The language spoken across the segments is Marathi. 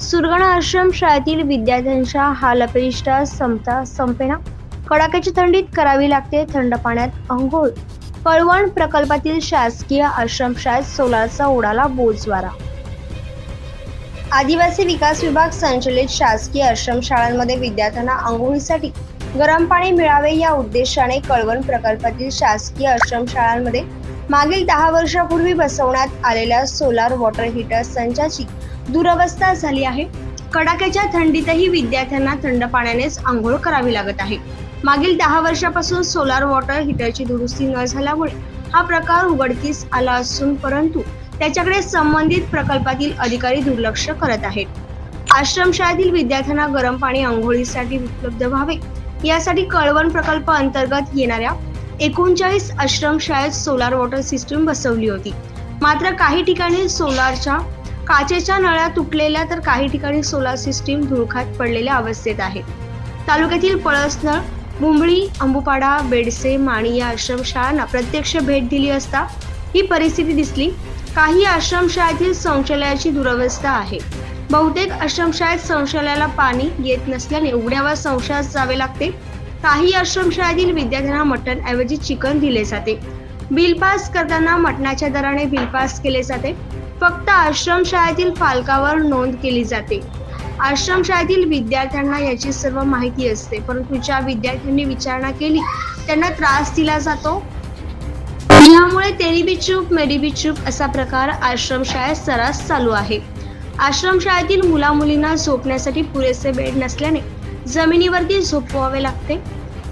सुरगणा आश्रम शाळेतील विद्यार्थ्यांच्या हाल संपता संपेना. कडाक्याची थंडीत करावी लागते थंड पाण्यात अंघोळ. कळवण प्रकल्पातील शासकीय आश्रमशाळेत सोलारचा उडाला बोजवारा. आदिवासी विकास विभाग संचलित शासकीय आश्रमशाळांमध्ये विद्यार्थ्यांना आंघोळीसाठी गरम पाणी मिळावे या उद्देशाने कळवण प्रकल्पातील शासकीय आश्रमशाळांमध्ये मागील दहा वर्षापूर्वी बसवण्यात आलेल्या सोलार वॉटर हीटर संचाची दुरवस्था झाली आहे. कडाक्याच्या थंडीतही विद्यार्थ्यांना थंड पाण्यानेच आंघोळ करावी लागत आहे. मागील दहा वर्षापासून सोलार वॉटर हीटरची दुरुस्ती न झाल्यामुळे हा प्रकार उघडकीस आला असून परंतु त्याच्याकडे संबंधित प्रकल्पातील अधिकारी दुर्लक्ष करत आहेत. आश्रमशाळेतील विद्यार्थ्यांना गरम पाणी आंघोळीसाठी उपलब्ध व्हावे यासाठी कळवण प्रकल्प अंतर्गत येणाऱ्या एकोणचाळीस आश्रमशाळेत सोलार वॉटर सिस्टीम बसवली होती. मात्र काही ठिकाणी सोलारच्या काचेच्या नळ्या तुटलेल्या तर काही ठिकाणी सोलार सिस्टीम धुळखात पडलेल्या अवस्थेत आहे तालुक्यातील पळसनळ मुंबळी अंबुपाडा बेडसे माणी या आश्रमशाळांना प्रत्यक्ष भेट दिली असता ही परिस्थिती दिसली. काही आश्रमशाळेतील शौचालयाची दुरवस्था आहे. बहुतेक आश्रमशाळेत संशयाला पाणी येत नसल्याने उघड्यावर संशयास जावे लागते. काही आश्रमशाळेतील विद्यार्थ्यांना मटण ऐवजी चिकन दिले जाते. बिल पास करताना मटणाच्या दराने बिल पास केले जाते. फक्त आश्रमशाळेतील फालकावर नोंद केली जाते. आश्रमशाळेतील विद्यार्थ्यांना याची सर्व माहिती असते परंतु ज्या विद्यार्थ्यांनी विचारणा केली त्यांना त्रास दिला जातो. यामुळे तेरी बी चूप मेरी बी चूप असा प्रकार आश्रमशाळेत सर्रास चालू आहे. आश्रमशाळेतील मुला मुलींना झोपण्यासाठी पुरेसे बेड नसल्याने जमिनीवरती झोपवावे लागते.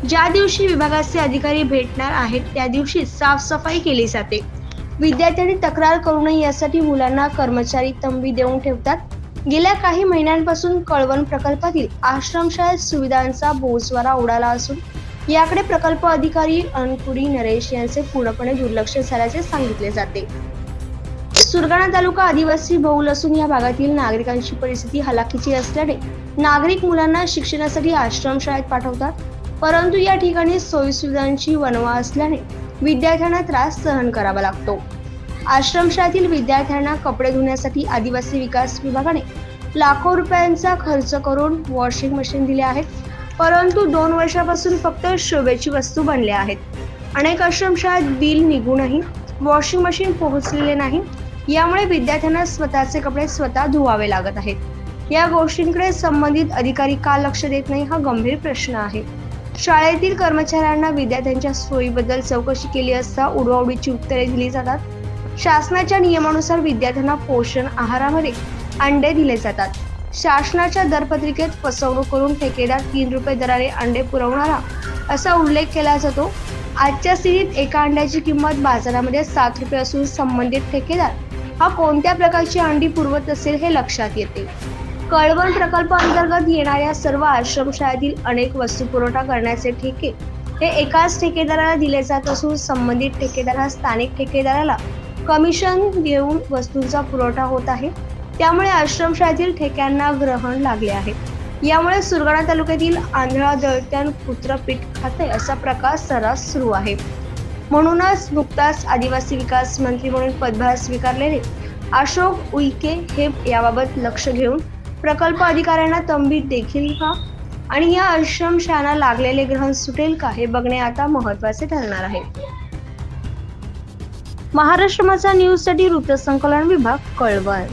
ज्या दिवशी विभागाचे अधिकारी भेटणार आहेत त्या दिवशी साफसफाई केली जाते. विद्यार्थ्यांनी तक्रार करू नये यासाठी मुलांना कर्मचारी तंबी देऊन ठेवतात. गेल्या काही महिन्यांपासून कळवण प्रकल्पातील आश्रमशाळेत सुविधांचा बोजवारा उडाला असून याकडे प्रकल्प अधिकारी अनकुडी नरेश यांचे पूर्णपणे दुर्लक्ष झाल्याचे सांगितले जाते. सुरगाणा तालुका आदिवासी बहुल असून या भागातील नागरिकांची परिस्थिती हलाखीची असल्याने नागरिक मुलांना शिक्षणासाठी आश्रमशाळेत पाठवतात. परंतु या ठिकाणी सोयीसुविधांची वनवा असल्याने विद्यार्थ्यांना त्रास सहन करावा लागतो. आश्रमशाळेतील विद्यार्थ्यांना कपडे धुण्यासाठी आदिवासी विकास विभागाने लाखो रुपयांचा खर्च करून वॉशिंग मशीन दिले आहेत. परंतु दोन वर्षापासून फक्त शोभेची वस्तू बनल्या आहेत. अनेक आश्रमशाळेत बिल निघूनही वॉशिंग मशीन पोहोचलेले नाही. यामुळे विद्यार्थ्यांना स्वतःचे कपडे स्वतः धुवावे लागत आहेत. या गोष्टींकडे संबंधित अधिकारी का लक्ष देत नाही हा गंभीर प्रश्न आहे. शाळेतील कर्मचाऱ्यांना विद्यार्थ्यांच्या सोयीबद्दल चौकशी केली असता उडवाउडीची उत्तरे दिली जातात. शासनाच्या नियमानुसार विद्यार्थ्यांना पोषण आहारामध्ये अंडे दिले जातात. शासनाच्या दरपत्रिकेत फसवणूक करून ठेकेदार तीन रुपये दराने अंडे पुरवणारा असा उल्लेख केला जातो. आजच्या स्थितीत एका अंड्याची किंमत बाजारामध्ये सात रुपये असून संबंधित ठेकेदार हा कोणत्या प्रकारची अंडी पुरवत असेल हे लक्षात येते. कळवण प्रकल्प अंतर्गत येणाऱ्या सर्व आश्रमशाळेतील अनेक वस्तू पुरवठा करण्याचे ठेके हे एकाच ठेकेदाराला दिले जात असून संबंधित ठेकेदार हा स्थानिक ठेकेदाराला कमिशन देऊन वस्तूंचा पुरवठा होत आहे. त्यामुळे आश्रमशाळेतील ठेक्यांना ग्रहण लागले आहे. यामुळे सुरगाणा तालुक्यातील आंधळा दळत्यान पुत्र पीठ खाते असा प्रकार सर्रास सुरू आहे. म्हणूनच नुकताच आदिवासी विकास मंत्री म्हणून पदभार स्वीकारलेले अशोक उईके हे याबाबत लक्ष घेऊन प्रकल्प अधिकाऱ्यांना तंबीत देखील का आणि या आश्रमशाळांना लागलेले ग्रहण सुटेल का हे बघणे आता महत्त्वाचे ठरणार आहे. महाराष्ट्र माझा न्यूजसाठी वृत्तसंकलन विभाग कळवण.